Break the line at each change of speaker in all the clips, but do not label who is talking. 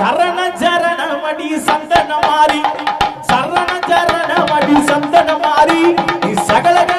சரண சரணமடி சந்தன மாறி சரண சரணமடி சந்தன மாறி சகல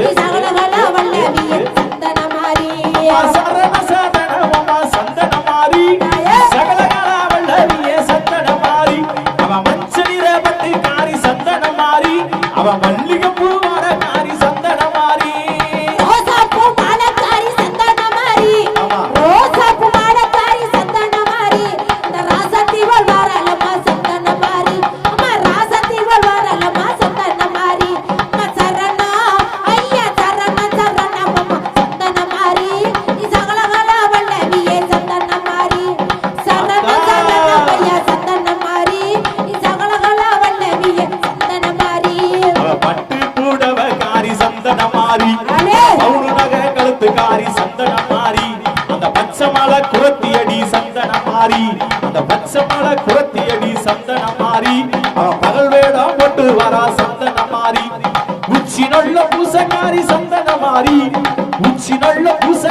Yeah. குரத்தியடி சந்தன மாறி. அந்த பச்சை மலை குரத்தியடி சந்தன மாறி. அவன் பகல் வேடம் போட்டு வரா சந்தன மாறி. உச்சி நல்ல பூசக்காரி சந்தன மாறி. உச்சி நல்ல பூச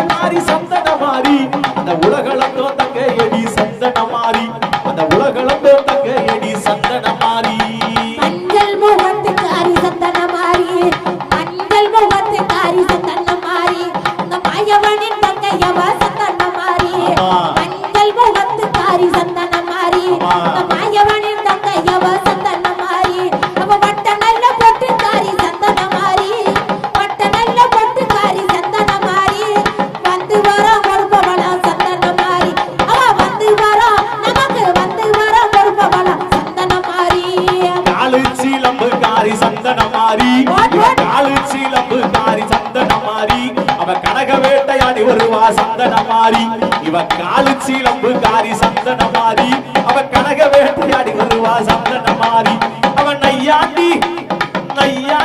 சந்தனமாரி
இவ காலு சீலம்பு காரி சந்தனமாரி அவ கனக வேட்டையாடி வருவா சந்தனமாரி
அவன் நையாண்டி
நையா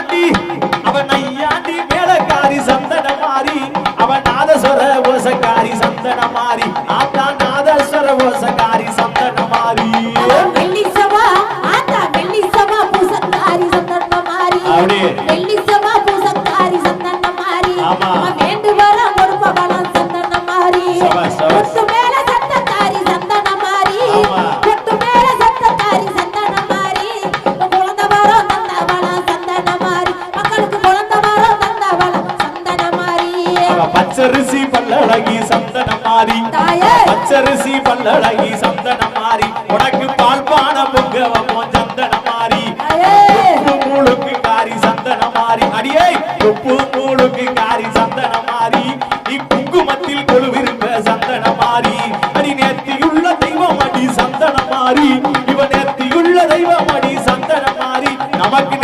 பச்சரிசி பல்லழகி சந்தன மாறி. பச்சரிசி பல்லழகி சந்தன மாறி. உனக்கு பால் பான பொங்கவம் சந்தன மாறி மூளுக்கு காரி சந்தன மாறி. அடியே! உப்பு மூளுக்கு காரி சந்தன மாறி. நீ குங்குமத்தில் கொழுவிருந்த சந்தன மாறி. அடி நேர்த்தியுள்ள தெய்வம் அடி சந்தன மாறி. இவன் நேர்த்தியுள்ள தெய்வம் அடி சந்தன மாறி. நமக்கு